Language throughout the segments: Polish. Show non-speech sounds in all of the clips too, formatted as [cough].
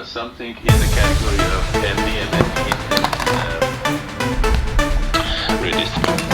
uh, something in the category of ambient and uh, redistribute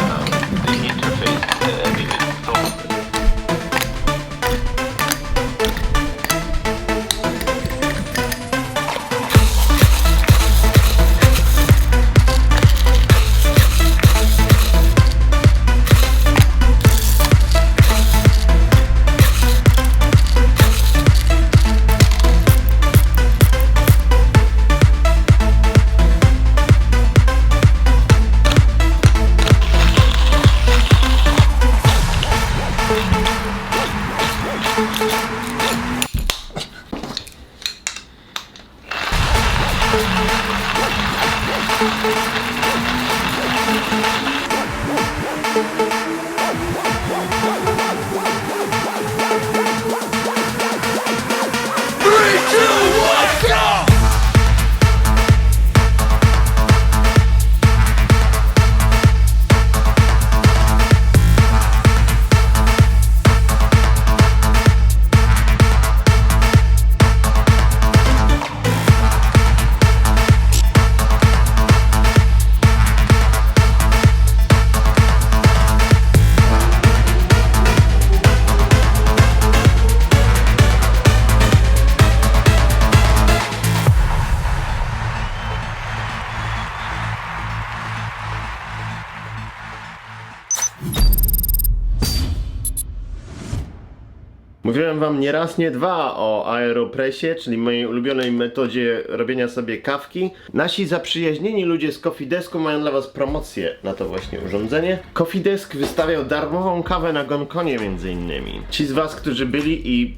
Mówiłem wam nie raz, nie dwa o Aeropressie, czyli mojej ulubionej metodzie robienia sobie kawki. Nasi zaprzyjaźnieni ludzie z Coffee mają dla was promocję na to właśnie urządzenie. Coffee Desk wystawiał darmową kawę na Gonkonie między innymi. Ci z was, którzy byli i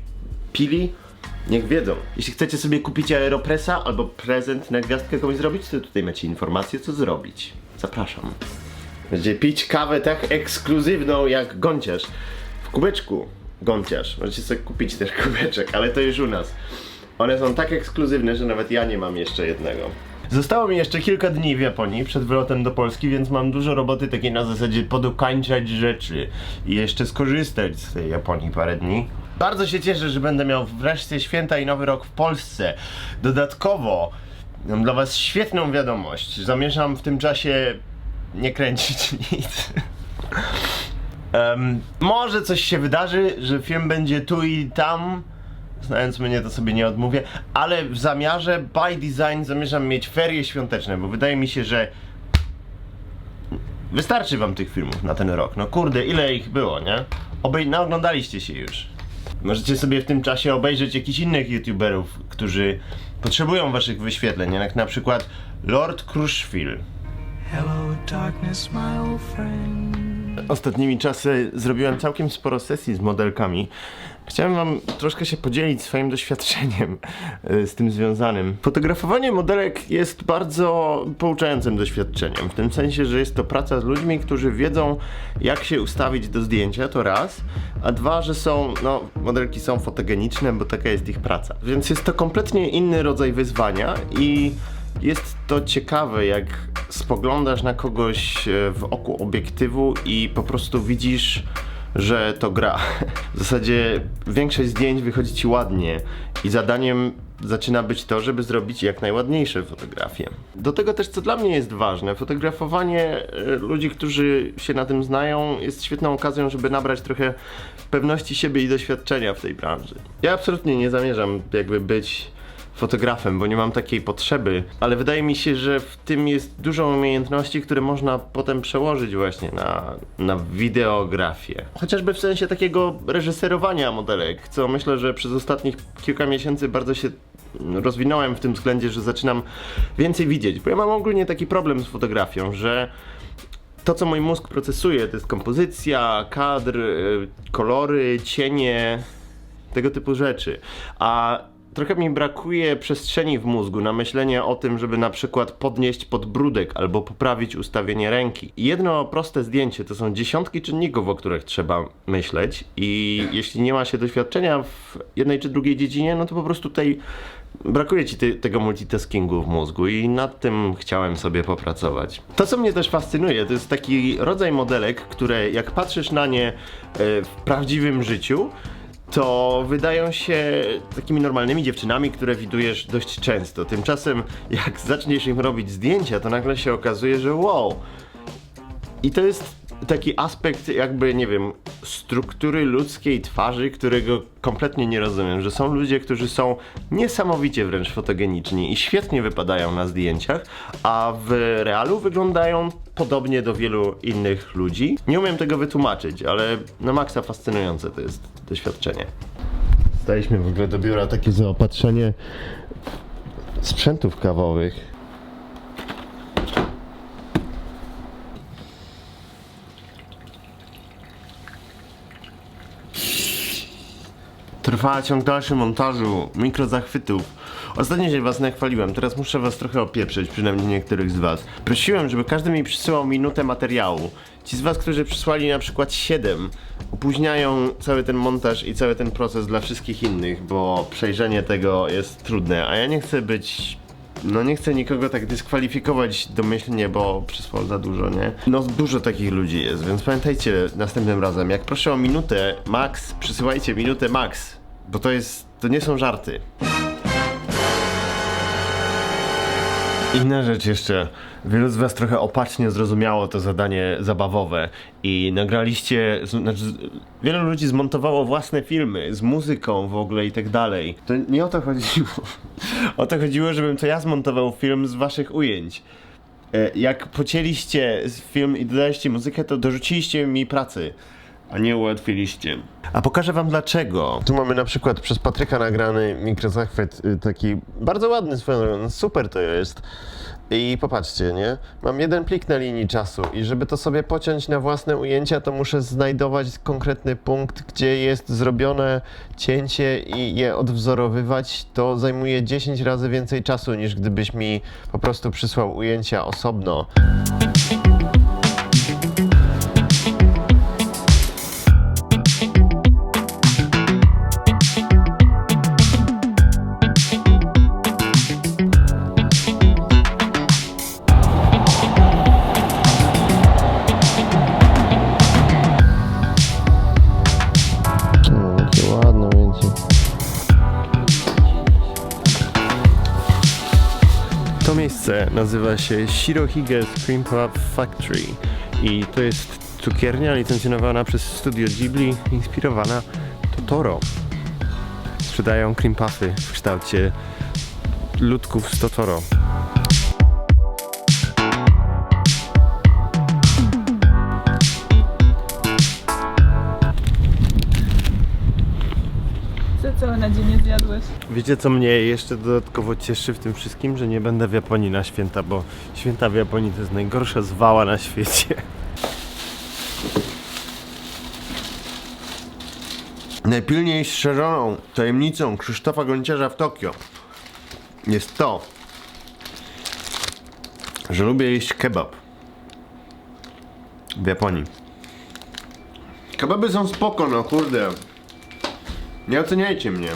pili, niech wiedzą. Jeśli chcecie sobie kupić Aeropressa albo prezent na gwiazdkę komuś zrobić, to tutaj macie informację co zrobić. Zapraszam. Będzie pić kawę tak ekskluzywną jak gąciarz. W kubeczku gąciarz. Możecie sobie kupić też kubeczek, ale to już u nas. One są tak ekskluzywne, że nawet ja nie mam jeszcze jednego. Zostało mi jeszcze kilka dni w Japonii przed wylotem do Polski, więc mam dużo roboty takiej na zasadzie podokańczać rzeczy i jeszcze skorzystać z tej Japonii parę dni. Bardzo się cieszę, że będę miał wreszcie święta i nowy rok w Polsce. Dodatkowo mam dla was świetną wiadomość. Zamierzam w tym czasie nie kręcić [laughs] nic. Em, może coś się wydarzy, że film będzie tu i tam. Znając mnie, to sobie nie odmówię, ale w zamiarze by design zamierzam mieć ferie świąteczne, bo wydaje mi się, że wystarczy wam tych filmów na ten rok. No kurde, ile ich było, nie? Obej naoglądaliście się już. Możecie sobie w tym czasie obejrzeć jakichś innych youtuberów, którzy potrzebują waszych wyświetleń, jak na przykład Lord Crushfield. Hello, darkness, my old friend. Ostatnimi czasy zrobiłem całkiem sporo sesji z modelkami. Chciałem wam troszkę się podzielić swoim doświadczeniem y, z tym związanym. Fotografowanie modelek jest bardzo pouczającym doświadczeniem, w tym sensie, że jest to praca z ludźmi, którzy wiedzą jak się ustawić do zdjęcia, to raz, a dwa, że są, no, modelki są fotogeniczne, bo taka jest ich praca. Więc jest to kompletnie inny rodzaj wyzwania i jest to ciekawe, jak spoglądasz na kogoś e, w oku obiektywu i po prostu widzisz, że to gra. [laughs] W zasadzie większość zdjęć wychodzi ci ładnie i zadaniem zaczyna być to, żeby zrobić jak najładniejsze fotografie. Do tego też, co dla mnie jest ważne, fotografowanie e, ludzi, którzy się na tym znają, jest świetną okazją, żeby nabrać trochę pewności siebie i doświadczenia w tej branży. Ja absolutnie nie zamierzam jakby być fotografem, bo nie mam takiej potrzeby, ale wydaje mi się, że w tym jest dużo umiejętności, które można potem przełożyć właśnie na, na wideografię. Chociażby w sensie takiego reżyserowania modelek, co myślę, że przez ostatnich kilka miesięcy bardzo się rozwinąłem w tym względzie, że zaczynam więcej widzieć, bo ja mam ogólnie taki problem z fotografią, że to, co mój mózg procesuje, to jest kompozycja, kadr, y, kolory, cienie, tego typu rzeczy. A trochę mi brakuje przestrzeni w mózgu na myślenie o tym, żeby na przykład podnieść podbródek albo poprawić ustawienie ręki. Jedno proste zdjęcie to są dziesiątki czynników, o których trzeba myśleć i jeśli nie ma się doświadczenia w jednej czy drugiej dziedzinie, no to po prostu tutaj brakuje ci te, tego multitaskingu w mózgu i nad tym chciałem sobie popracować. To, co mnie też fascynuje, to jest taki rodzaj modelek, które jak patrzysz na nie e, w prawdziwym życiu, to wydają się takimi normalnymi dziewczynami, które widujesz dość często. Tymczasem, jak zaczniesz im robić zdjęcia, to nagle się okazuje, że wow. I to jest taki aspekt, jakby, nie wiem, struktury ludzkiej twarzy, którego kompletnie nie rozumiem. Że są ludzie, którzy są niesamowicie wręcz fotogeniczni i świetnie wypadają na zdjęciach, a w realu wyglądają podobnie do wielu innych ludzi. Nie umiem tego wytłumaczyć, ale na maksa fascynujące to jest doświadczenie. Zdaliśmy w ogóle do biura takie zaopatrzenie sprzętów kawowych. Trwa ciąg dalszy montażu, mikrozachwytów. Ostatnio się was nachwaliłem, teraz muszę was trochę opieprzyć, przynajmniej niektórych z was. Prosiłem, żeby każdy mi przysyłał minutę materiału. Ci z was, którzy przysłali na przykład 7, opóźniają cały ten montaż i cały ten proces dla wszystkich innych, bo przejrzenie tego jest trudne, a ja nie chcę być no nie chcę nikogo tak dyskwalifikować domyślnie, bo przysłał za dużo, nie? No dużo takich ludzi jest, więc pamiętajcie następnym razem, jak proszę o minutę max, przysyłajcie minutę max, bo to jest, to nie są żarty. Inna rzecz jeszcze. Wielu z Was trochę opacznie zrozumiało to zadanie zabawowe i nagraliście, znaczy, wielu ludzi zmontowało własne filmy z muzyką w ogóle i tak dalej. To nie o to chodziło. [laughs] O to chodziło, żebym to ja zmontował film z Waszych ujęć. E, Jak pocięliście film i dodaliście muzykę, to dorzuciliście mi pracy, a nie ułatwiliście. A pokażę wam dlaczego. Tu mamy na przykład przez Patryka nagrany mikrozachwyt, y, taki bardzo ładny drogą, super to jest. I popatrzcie, nie? Mam jeden plik na linii czasu i żeby to sobie pociąć na własne ujęcia, to muszę znajdować konkretny punkt, gdzie jest zrobione cięcie i je odwzorowywać. To zajmuje 10 razy więcej czasu niż gdybyś mi po prostu przysłał ujęcia osobno. To miejsce nazywa się Shirohige Scream Pub Factory i to jest cukiernia licencjonowana przez Studio Ghibli, inspirowana Totoro. Sprzedają cream puffy w kształcie ludków z Totoro. Wiecie co mnie jeszcze dodatkowo cieszy w tym wszystkim, że nie będę w Japonii na święta, bo święta w Japonii to jest najgorsza zwała na świecie. Najpilniej strzeżoną tajemnicą Krzysztofa Gonciarza w Tokio jest to, że lubię jeść kebab w Japonii. Kebaby są spoko, no kurde. Nie oceniajcie mnie.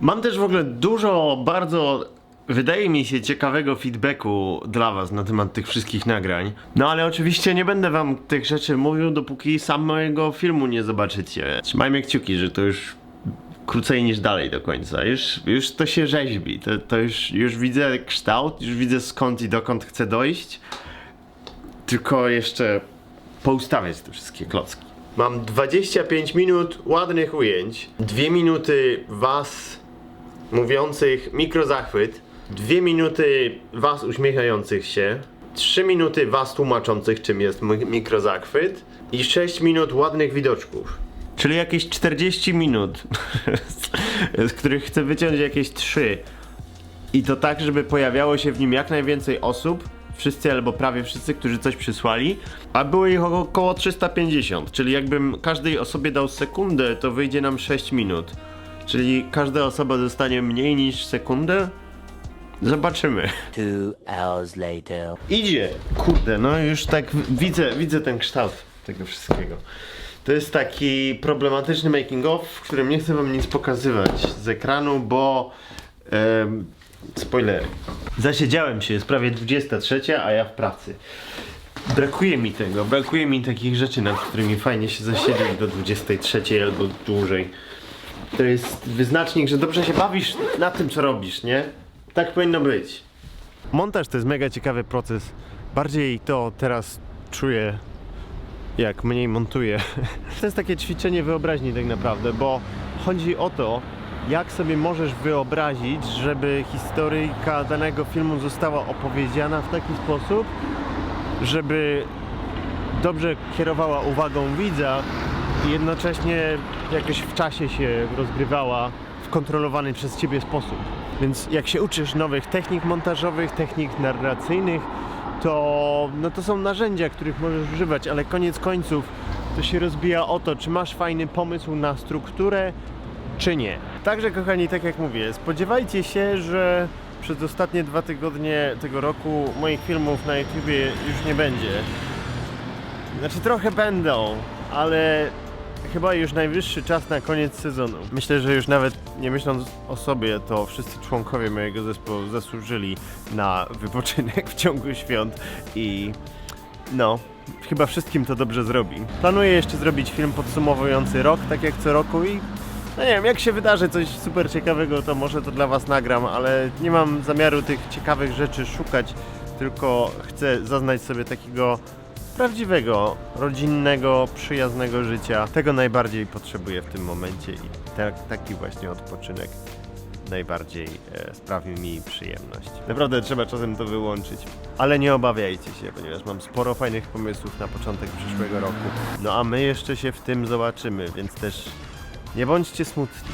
Mam też w ogóle dużo bardzo, wydaje mi się, ciekawego feedbacku dla Was na temat tych wszystkich nagrań. No ale oczywiście nie będę Wam tych rzeczy mówił, dopóki samego filmu nie zobaczycie. Trzymajmy kciuki, że to już krócej niż dalej do końca. Już, już to się rzeźbi. To, to już, już widzę kształt, już widzę skąd i dokąd chcę dojść. Tylko jeszcze poustawiać te wszystkie klocki. Mam 25 minut ładnych ujęć, 2 minuty was mówiących mikrozachwyt, 2 minuty was uśmiechających się, 3 minuty was tłumaczących czym jest mi- mikrozachwyt i 6 minut ładnych widoczków. Czyli jakieś 40 minut, [laughs] z których chcę wyciąć jakieś 3. I to tak, żeby pojawiało się w nim jak najwięcej osób, wszyscy albo prawie wszyscy, którzy coś przysłali, a było ich oko- około 350, czyli jakbym każdej osobie dał sekundę, to wyjdzie nam 6 minut. Czyli każda osoba dostanie mniej niż sekundę? Zobaczymy. Two hours later. Idzie! Kurde, no już tak widzę, widzę ten kształt tego wszystkiego. To jest taki problematyczny making of, w którym nie chcę wam nic pokazywać z ekranu, bo em, spoilery. Zasiedziałem się, jest prawie 23, a ja w pracy. brakuje mi tego, brakuje mi takich rzeczy, nad którymi fajnie się zasiedzieć do 23 albo dłużej. To jest wyznacznik, że dobrze się bawisz na tym, co robisz, nie? Tak powinno być. Montaż to jest mega ciekawy proces. Bardziej to teraz czuję, jak mniej montuję. [laughs] To jest takie ćwiczenie wyobraźni tak naprawdę, bo chodzi o to, jak sobie możesz wyobrazić, żeby historyjka danego filmu została opowiedziana w taki sposób, żeby dobrze kierowała uwagą widza jednocześnie jakoś w czasie się rozgrywała w kontrolowany przez ciebie sposób. Więc jak się uczysz nowych technik montażowych, technik narracyjnych, to, no to są narzędzia, których możesz używać, ale koniec końców to się rozbija o to, czy masz fajny pomysł na strukturę, czy nie. Także kochani, tak jak mówię, spodziewajcie się, że przez ostatnie dwa tygodnie tego roku moich filmów na YouTubie już nie będzie. Znaczy trochę będą, ale chyba już najwyższy czas na koniec sezonu. Myślę, że już nawet nie myśląc o sobie, to wszyscy członkowie mojego zespołu zasłużyli na wypoczynek w ciągu świąt i no, chyba wszystkim to dobrze zrobi. Planuję jeszcze zrobić film podsumowujący rok, tak jak co roku i no nie wiem, jak się wydarzy coś super ciekawego, to może to dla Was nagram, ale nie mam zamiaru tych ciekawych rzeczy szukać, tylko chcę zaznać sobie takiego prawdziwego, rodzinnego, przyjaznego życia. Tego najbardziej potrzebuję w tym momencie i tak, taki właśnie odpoczynek najbardziej e, sprawi mi przyjemność. Naprawdę trzeba czasem to wyłączyć. Ale nie obawiajcie się, ponieważ mam sporo fajnych pomysłów na początek przyszłego roku. No a my jeszcze się w tym zobaczymy, więc też nie bądźcie smutni.